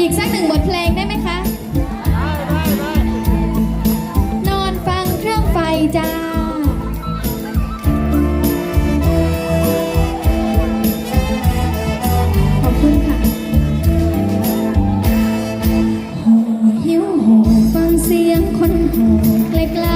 อีกสักหนึ่งบทเพลงได้ไหมคะ นอนฟังเครื่องไฟจ้า ขอบคุณค่ะ โหหิวโหฟังเสียงคนโหไกล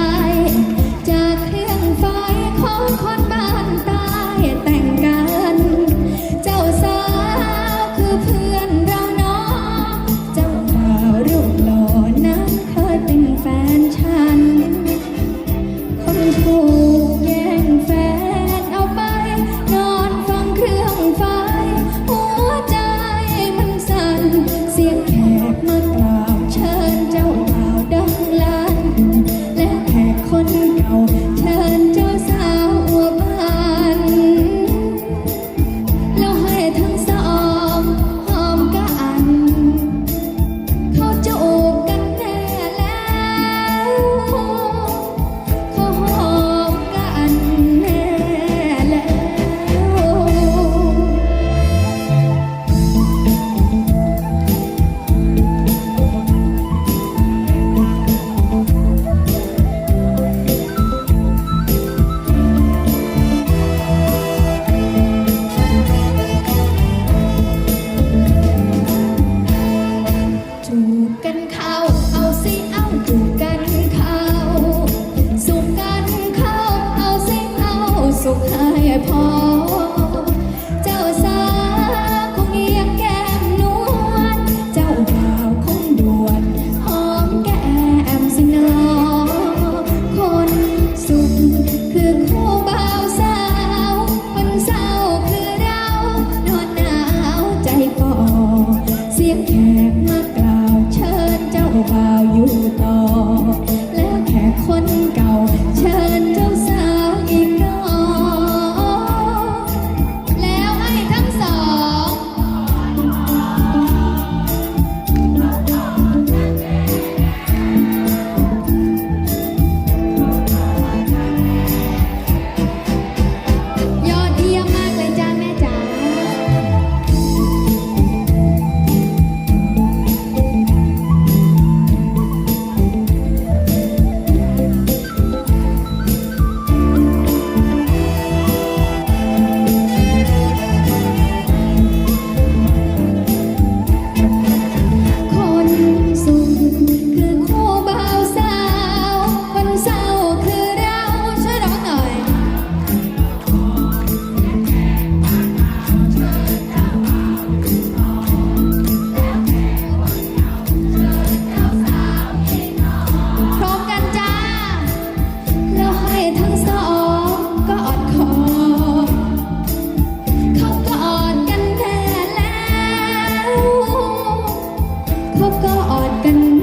เขาก็อดกัน